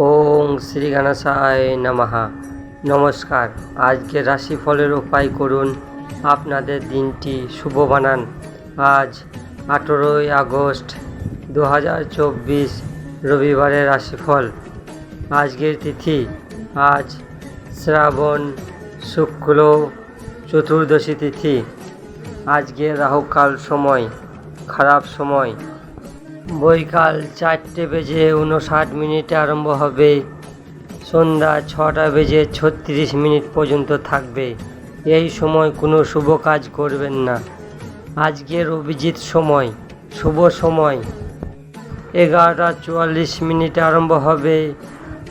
ওং শ্রী গণেশায় নমহা নমস্কার। আজকে রাশিফলের উপায় করুন। আপনাদের দিনটি শুভ বানান। আজ আঠেরোই আগস্ট দু হাজার চব্বিশ রবিবারের রাশিফল। আজকের তিথি আজ শ্রাবণ, শুক্ল, চতুর্দশী তিথি। আজকে রাহুকাল সময়, খারাপ সময়। বৈকাল চারটে বেজে উনষাট মিনিটে আরম্ভ হবে। সন্ধ্যা ছটা বেজে ছত্রিশ মিনিট পর্যন্ত থাকবে। এই সময় কোনো শুভ কাজ করবেন না। আজকের অভিজিৎ সময়, শুভ সময়। এগারোটা চুয়াল্লিশ মিনিটে আরম্ভ হবে।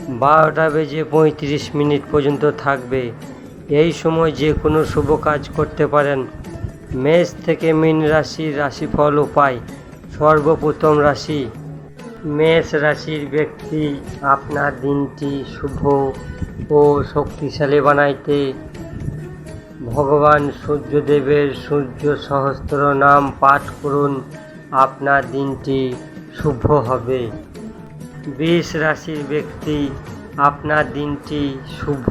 বারোটা বেজে পঁয়ত্রিশ মিনিট পর্যন্ত থাকবে। এই সময় যে কোনো শুভ কাজ করতে পারেন। মেষ থেকে মীন রাশির রাশিফল উপায়। সর্বপ্রথম রাশি মেষ রাশির ব্যক্তি আপনার দিনটি শুভ ও শক্তিশালী বানাইতে। ভগবান সূর্যদেবের সূর্য সহস্র নাম পাঠ করুন, আপনার দিনটি শুভ হবে। বৃষ রাশির ব্যক্তি আপনার দিনটি শুভ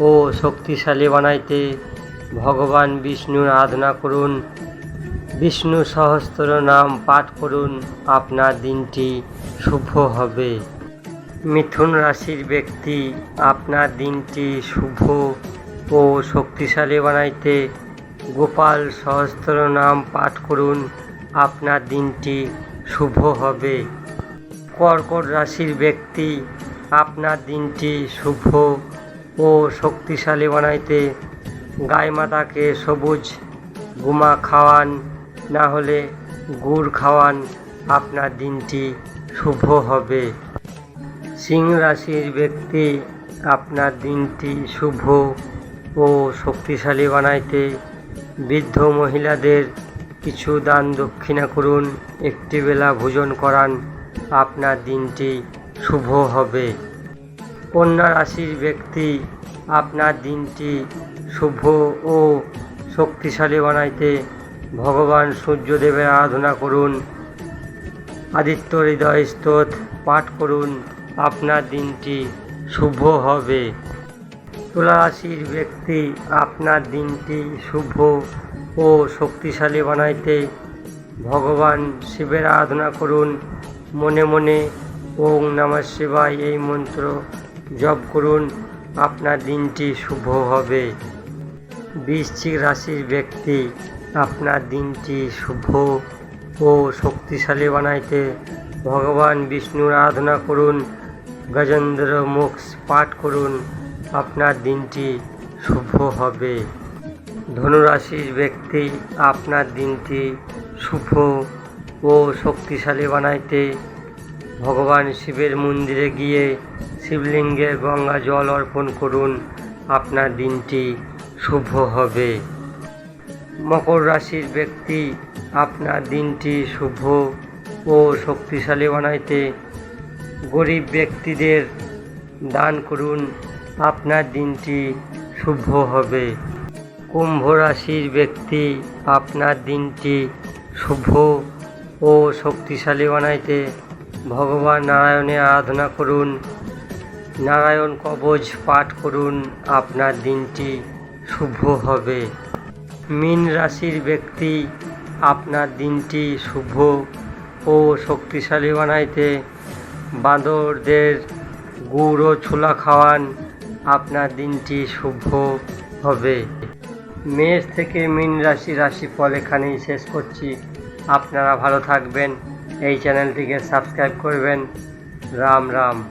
ও শক্তিশালী বানাইতে। ভগবান বিষ্ণুর আরাধনা করুন বিষ্ণু সহস্র নাম পাঠ করুন, আপনার দিনটি শুভ হবে। মিথুন রাশির ব্যক্তি, আপনার দিনটি শুভ ও শক্তিশালী বানাইতে গোপাল সহস্র নাম পাঠ করুন, আপনার দিনটি শুভ হবে। কর্কট রাশির ব্যক্তি, আপনার দিনটি শুভ ও শক্তিশালী বানাইতে গায়ে মাতাকে সবুজ গুমা খাওয়ান না হলে গুড় খাওয়ান আপনার দিনটি শুভ হবে। সিংহ রাশির ব্যক্তি আপনার দিনটি শুভ ও শক্তিশালী বানাইতে বৃদ্ধ মহিলাদের কিছু দান দক্ষিণা করুন, একটি বেলা ভোজন করান, আপনার দিনটি শুভ হবে। কন্যা রাশির ব্যক্তি আপনার দিনটি শুভ ও শক্তিশালী বানাইতে ভগবান সূর্যদেবের আরাধনা করুন। আদিত্য হৃদয় স্তোত পাঠ করুন। আপনার দিনটি শুভ হবে। তুলা রাশির ব্যক্তি আপনার দিনটি শুভ ও শক্তিশালী বানাইতে ভগবান শিবের আরাধনা করুন। মনে মনে ওং নমঃ শিবায় এই মন্ত্র জপ করুন। আপনার দিনটি শুভ হবে। বৃশ্চিক রাশির ব্যক্তি আপনার দিনটি শুভ ও শক্তিশালী বানাইতে ভগবান বিষ্ণুর আরাধনা করুন, গজেন্দ্র মুখ পাঠ করুন, আপনার দিনটি শুভ হবে। ধনুরাশির ব্যক্তি আপনার দিনটি শুভ ও শক্তিশালী বানাইতে ভগবান শিবের মন্দিরে গিয়ে শিবলিঙ্গে গঙ্গা জল অর্পণ করুন, আপনার দিনটি শুভ হবে। মকর রাশির ব্যক্তি, আপনার দিনটি শুভ ও শক্তিশালী বানাইতে গরিব ব্যক্তিদের দান করুন। আপনার দিনটি শুভ হবে। কুম্ভ রাশির ব্যক্তি, আপনার দিনটি শুভ ও শক্তিশালী বানাইতে ভগবান নারায়ণের আরাধনা করুন। নারায়ণ কবচ পাঠ করুন। আপনার দিনটি শুভ হবে। মীন রাশির ব্যক্তি, আপনার দিনটি শুভ ও শক্তিশালী বানাইতে। বাঁদরদের গুড় ও ছোলা খাওয়ান, আপনার দিনটি শুভ হবে। মেষ থেকে মীন রাশি রাশিফল এখানেই শেষ করছি। আপনারা ভালো থাকবেন। এই চ্যানেলটিকে সাবস্ক্রাইব করবেন। রাম রাম।